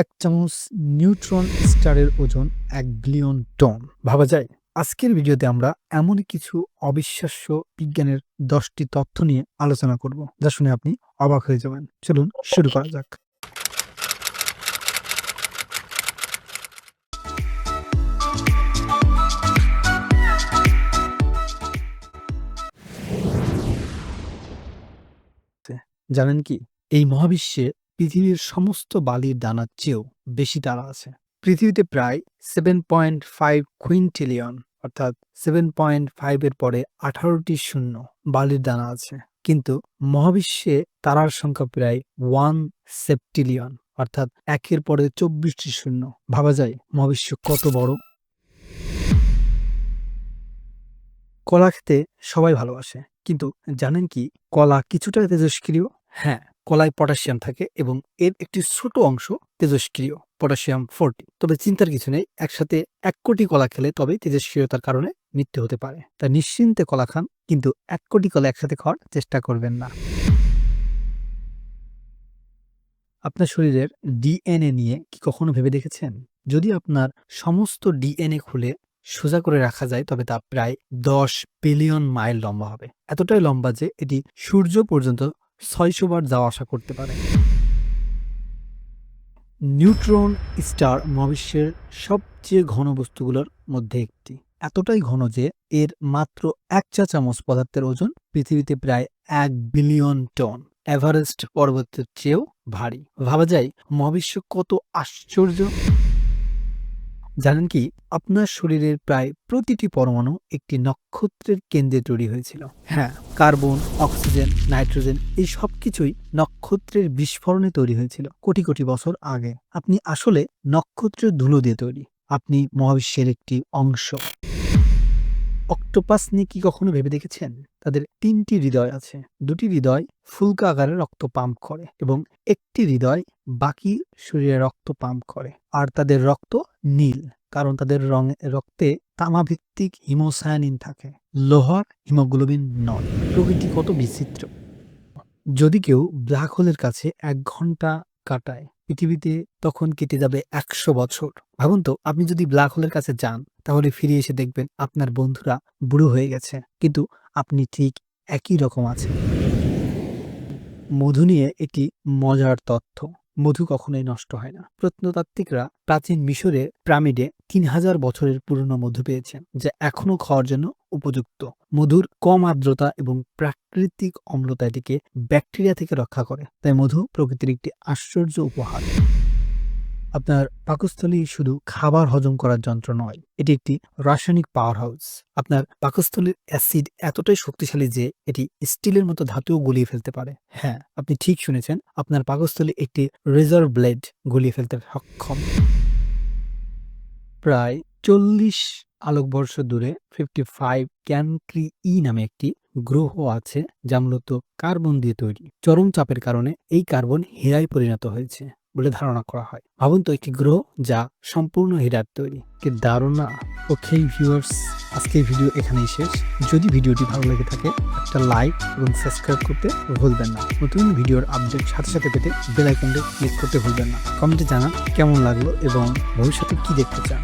এক চামচ নিউট্রন স্টারের ওজন এক বিলিয়ন টন। ভাবা যায়, আজকের ভিডিওতে আমরা এমন কিছু অবিশ্বাস্য বিজ্ঞানের দশটি তথ্য নিয়ে আলোচনা করব, যা শুনে আপনি অবাক হয়ে যাবেন। চলুন শুরু করা যাক। জানেন কি? এই মহাবিশ্বে পৃথিবীর সমস্ত বালির দানার চেয়েও বেশি তারা আছে। পৃথিবীতে প্রায় সেভেন পয়েন্ট ফাইভ কুইন্টিলিয়ন অর্থাৎ সেভেন পয়েন্ট ফাইভ এর পরে আঠারোটি শূন্য বালির দানা আছে। কিন্তু মহাবিশ্বে তারার সংখ্যা প্রায় ওয়ান সেপ্টিলিয়ন অর্থাৎ একের পরে চব্বিশটি শূন্য। ভাবা যায় মহাবিশ্ব কত বড়? কলা খেতে সবাই ভালোবাসে, কিন্তু জানেন কি কলা কিছুটা তেজস্ক্রিয়? হ্যাঁ কলায় পটাশিয়াম থাকে এবং এর একটি ছোট অংশ তেজস্ক্রিয় পটাশিয়াম ফোরটি। তবে চিন্তার কিছু নেই, একসাথে এক কোটি কলা খেলে তবে তেজস্ক্রিয়তার কারণে মৃত্যু হতে পারে। তা নিশ্চিন্তে কলা খান, কিন্তু এক কোটি কলা একসাথে খাওয়ার চেষ্টা করবেন না। আপনার শরীরের ডিএনএ নিয়ে কি কখনো ভেবে দেখেছেন? যদি আপনার সমস্ত ডিএনএ খুলে সোজা করে রাখা যায়, তবে তা প্রায় দশ বিলিয়ন মাইল লম্বা হবে। এতটাই লম্বা যে এটি সূর্য পর্যন্ত ছয়শো বার যাওয়া আসা করতে পারে। নিউট্রন স্টার মহাবিশ্বের সবচেয়ে ঘন বস্তুগুলোর মধ্যে একটি। এতটাই ঘন যে এর মাত্র এক চা চামচ পদার্থের ওজন পৃথিবীতে প্রায় এক বিলিয়ন টন। এভারেস্ট পর্বতের চেয়েও ভারী। ভাবা যায় মহাবিশ্ব কত আশ্চর্য। জানেন কি? আপনার শরীরের প্রায় প্রতিটি পরমাণু একটি নক্ষত্রের কেন্দ্রে তৈরি হয়েছিল। হ্যাঁ কার্বন, অক্সিজেন, নাইট্রোজেন এই সব কিছুই নক্ষত্রের বিস্ফোরণে তৈরি হয়েছিল কোটি কোটি বছর আগে। আপনি আসলে নক্ষত্রের ধুলো দিয়ে তৈরি। আপনি মহাবিশ্বের একটি অংশ। অক্টোপাস নিয়ে কি কখনো ভেবে দেখেছেন? তাদের তিনটি হৃদয় আছে। দুটি হৃদয় ফুলকা আকারে রক্ত পাম্প করে এবং একটি হৃদয় বাকি শরীরে রক্ত পাম্প করে আর তাদের রক্ত নীল কারণ তাদের রঙে, রক্তে তামাভিত্তিক হিমোসায়ানিন থাকে। লোহার হিমোগ্লোবিন নয়। প্রকৃতি কত বিচিত্র। যদি কেউ ব্ল্যাক হোলের কাছে এক ঘণ্টা কাটায় পৃথিবীতে তখন কেটে যাবে একশো বছর। ভাবুন তো, আপনি যদি ব্ল্যাক হোলের কাছে যান, তাহলে ফিরে এসে দেখবেন আপনার বন্ধুরা বুড়ো হয়ে গেছে। কিন্তু আপনি ঠিক একই রকম আছেন। মধু নিয়ে এটি মজার তথ্য। মধু কখনোই নষ্ট হয় না। প্রত্নতাত্ত্বিকরা প্রাচীন মিশরে প্রামিডে তিন হাজার বছরের পুরনো মধু পেয়েছেন, যা এখনও খাওয়ার জন্য উপযুক্ত। মধুর কম আর্দ্রতা এবং প্রাকৃতিক অম্লতা এটিকে ব্যাকটেরিয়া থেকে রক্ষা করে। তাই মধু প্রকৃতির একটি আশ্চর্য উপহার। আপনার পাকস্থলী শুধু খাবার হজম করার যন্ত্র নয়, এটি একটি রাসায়নিক পাওয়ার হাউস আপনার পাকস্থলীর অ্যাসিড এতটাই শক্তিশালী যে এটি স্টিলের মতো ধাতুও গলিয়ে ফেলতে পারে। হ্যাঁ আপনি ঠিক শুনেছেন, আপনার পাকস্থলী একটি রেজার ব্লেড গলিয়ে ফেলতে সক্ষম। প্রায় চল্লিশ আলোকবর্ষ দূরে ফিফটি ফাইভ ক্যানক্রি ই নামে একটি গ্রহ আছে, যা মূলত কার্বন দিয়ে তৈরি। চরম চাপের কারণে এই কার্বন হীরায় পরিণত হয়েছে বলে ধারণা করা হয়। ভাবুন তো একটি গ্রহ যা সম্পূর্ণ হীরার তৈরি। কি দারুণ না? ওকে ভিউয়ার্স আজকের ভিডিও এখানেই শেষ। যদি ভিডিওটি ভালো লেগে থাকে, একটা লাইক এবং সাবস্ক্রাইব করতে ভুলবেন না। নতুন ভিডিওর আপডেট সাথে সাথে পেতে বেল আইকনটি ক্লিক করতে ভুলবেন না। কমেন্টে জানান কেমন লাগল এবং ভবিষ্যতে কি দেখতে চান।